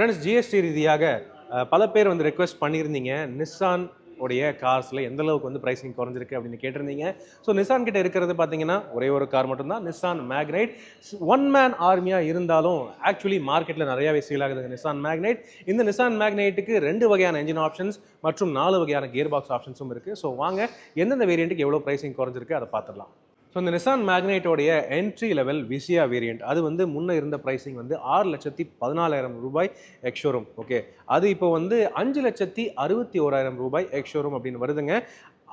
Friends GST ரீதியாக பல பேர் வந்து ரெக்வெஸ்ட் பண்ணியிருந்தீங்க. நிஸ்ஸான் உடைய கார்ஸில் எந்த அளவுக்கு வந்து ப்ரைஸிங் குறைஞ்சிருக்கு அப்படின்னு கேட்டிருந்தீங்க. ஸோ நிசான் கிட்ட இருக்கிறது பார்த்தீங்கன்னா ஒரே ஒரு கார் மட்டும்தான். நிசான் மேக்னைட் ஒன் மேன் ஆர்மியாக இருந்தாலும் ஆக்சுவலி மார்க்கெட்டில் நிறையாவே சேல் ஆகுது நிசான் மேக்னைட் இந்த நிசான் மேக்னைட்டுக்கு ரெண்டு வகையான என்ஜின் ஆப்ஷன்ஸ் மற்றும் நாலு வகையான கியர் பாக்ஸ் ஆப்ஷன்ஸும் இருக்குது ஸோ வாங்க எந்தெந்த வேரியண்ட்டுக்கு எவ்வளோ ப்ரைஸிங் குறைஞ்சிருக்கு அதை பார்த்துடலாம். ஸோ இந்த நிசான் மேக்னைட்டோடைய என்ட்ரி லெவல் விசியா வேரியண்ட் அது வந்து முன்ன இருந்த ப்ரைஸிங் வந்து ஆறு லட்சத்தி பதினாலாயிரம் ரூபாய் எக்ஷோரூம் ஓகே அது இப்போ வந்து அஞ்சு லட்சத்தி அறுபத்தி ஓராயிரம் ரூபாய் எக்ஷோரூம் அப்படின்னு வருதுங்க.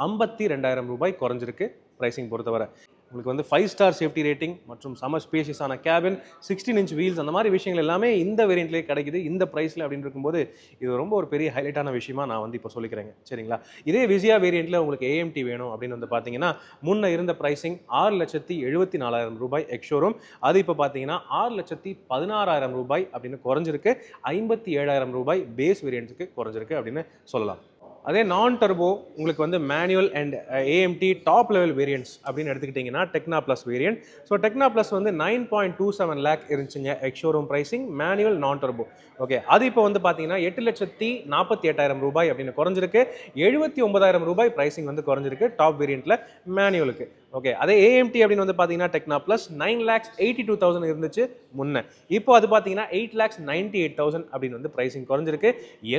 ஐம்பத்தி ரெண்டாயிரம் ரூபாய் குறைஞ்சிருக்கு ப்ரைஸிங் பொறுத்தவரை. உங்களுக்கு வந்து ஃபைவ் ஸ்டார் சேஃப்டி ரேட்டிங் மற்றும் சம ஸ்பேஷியஸான கேபின் சிக்ஸ்டீன் இன்ச் வீல்ஸ் அந்த மாதிரி விஷயங்கள் எல்லாமே இந்த வேரியண்ட்லேயே கிடைக்குது. இந்த ப்ரைஸில் அப்படின்னு இருக்கும்போது இது ரொம்ப ஒரு பெரிய ஹைலைட்டான விஷயமா நான் வந்து இப்போ சொல்லிக்கிறேங்க. சரிங்களா? இதே விசியா வேரியண்ட்டில் உங்களுக்கு ஏஎம்டி வேணும் அப்படின்னு வந்து பார்த்தீங்கன்னா முன்ன இருந்த ப்ரைஸிங் ஆறு லட்சத்தி எழுபத்தி நாலாயிரம் ரூபாய் எக்ஷோரூம் அது இப்போ பார்த்தீங்கன்னா ஆறு லட்சத்தி பதினாறாயிரம் ரூபாய் அப்படின்னு குறைஞ்சிருக்கு. ஐம்பத்தி ஏழாயிரம் ரூபாய் பேஸ் வேரியண்ட்டுக்கு குறைஞ்சிருக்கு அப்படின்னு சொல்லலாம். அதே நான் டர்போ உங்களுக்கு வந்து manual and AMT top level variants அப்படின்னு எடுத்துக்கிட்டிங்கன்னா Tekna plus variant so Tekna plus வந்து nine point two seven lakh இருந்துச்சுங்க. Ex showroom pricing manual non turbo okay அது இப்போ வந்து பார்த்தீங்கன்னா எட்டு லட்சத்தி நாற்பத்தி எட்டாயிரம் ரூபாய் அப்படின்னு குறைஞ்சிருக்கு. எழுபத்தி ஒன்பதாயிரம் ரூபாய் ப்ரைசிங் வந்து குறைஞ்சிருக்கு. டாப் வேரியண்ட்டில் மேனுவலுக்கு ஓகே அதே ஏஎம்டி அப்படின்னு வந்து பார்த்தீங்கன்னா Tekna plus nine lakhs eighty two thousand இருந்துச்சு முன்ன. இப்போ அது பார்த்தீங்கன்னா eight lakhs ninety eight thousand அப்படின்னு வந்து ப்ரைசிங் குறைஞ்சிருக்கு.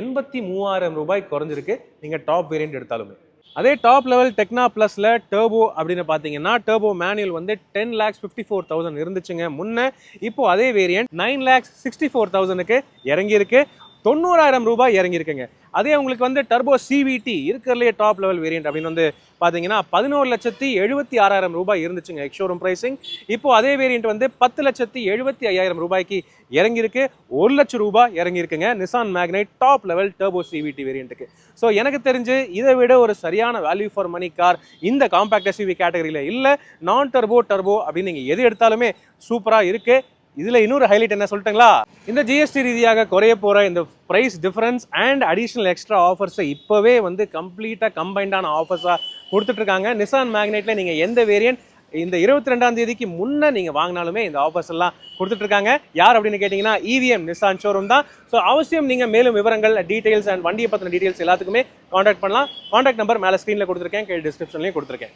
எண்பத்தி மூவாயிரம் ரூபாய் குறைஞ்சிருக்கு. நீங்கள் டாப் வேரியண்ட் எடுத்தாலுமே. அதே டாப் லெவல் டெக்னா ப்ளஸில் டர்போ அப்படின்னு பார்த்தீங்கன்னா டர்போ மேனுவல் வந்து ten lakhs fifty four thousand இருந்துச்சுங்க முன்னே. இப்போ அதே variant nine lakhs sixty four தௌசண்ட்க்கு இறங்கியிருக்கு. தொண்ணூறாயிரம் ரூபாய் இறங்கியிருக்குங்க. அதே உங்களுக்கு வந்து டர்போ சிவிடி இருக்கிறதுலே டாப் லெவல் வேரியன்ட் அப்படின்னு வந்து பார்த்தீங்கன்னா பதினோரு லட்சத்தி எழுபத்தி ஆறாயிரம் ரூபாய் இருந்துச்சுங்க எக்ஷோரூம் ப்ரைஸிங் இப்போ அதே வேரியன்ட் வந்து பத்து லட்சத்தி எழுபத்தி ஐயாயிரம் ரூபாய்க்கு இறங்கியிருக்கு. ஒரு லட்சம் ரூபாய் இறங்கியிருக்குங்க. Nissan Magnite top level turbo CVT வேரியண்ட்டுக்கு so எனக்கு தெரிஞ்சு இதை விட ஒரு சரியான வேல்யூ ஃபார் மணி கார் இந்த காம்பேக்ட் எஸ்யூவி கேட்டகரியில் இல்லை. நான் டர்போ டர்போ அப்படின்னு நீங்கள் எது எடுத்தாலுமே சூப்பராக இருக்குது இதில் இன்னொரு ஹைலைட் என்ன சொல்லிட்டுங்களா? இந்த ஜிஎஸ்டி ரீதியாக குறைய போகிற இந்த price difference and additional extra ஆஃபர்ஸை இப்போவே வந்து கம்ப்ளீட்டாக கம்பைண்டான ஆஃபர்ஸாக கொடுத்துட்ருக்காங்க நிசான் மேக்னெட்டில் நீங்கள் எந்த வேரியன்ட் இந்த இருபத்தி ரெண்டாம் தேதிக்கு முன்னே நீங்கள் வாங்கினாலுமே இந்த ஆஃபர்ஸ் எல்லாம் கொடுத்துட்ருக்காங்க யார் அப்படின்னு கேட்டிங்கன்னா இவிஎம் நிசான் ஷோரூம் தான். ஸோ அவசியம் நீங்கள் மேலும் விவரங்கள் டீட்டெயில்ஸ் அண்ட் வண்டியை பற்றின டீட்டெயில்ஸ் எல்லாத்துக்குமே காண்டாக்ட் பண்ணலாம். காண்டாக்ட் நம்பர் மேலே ஸ்க்ரீனில் கொடுத்துருக்கேன் கீழே டிஸ்கிரிப்ஷன்லையும் கொடுத்துருக்கேன்.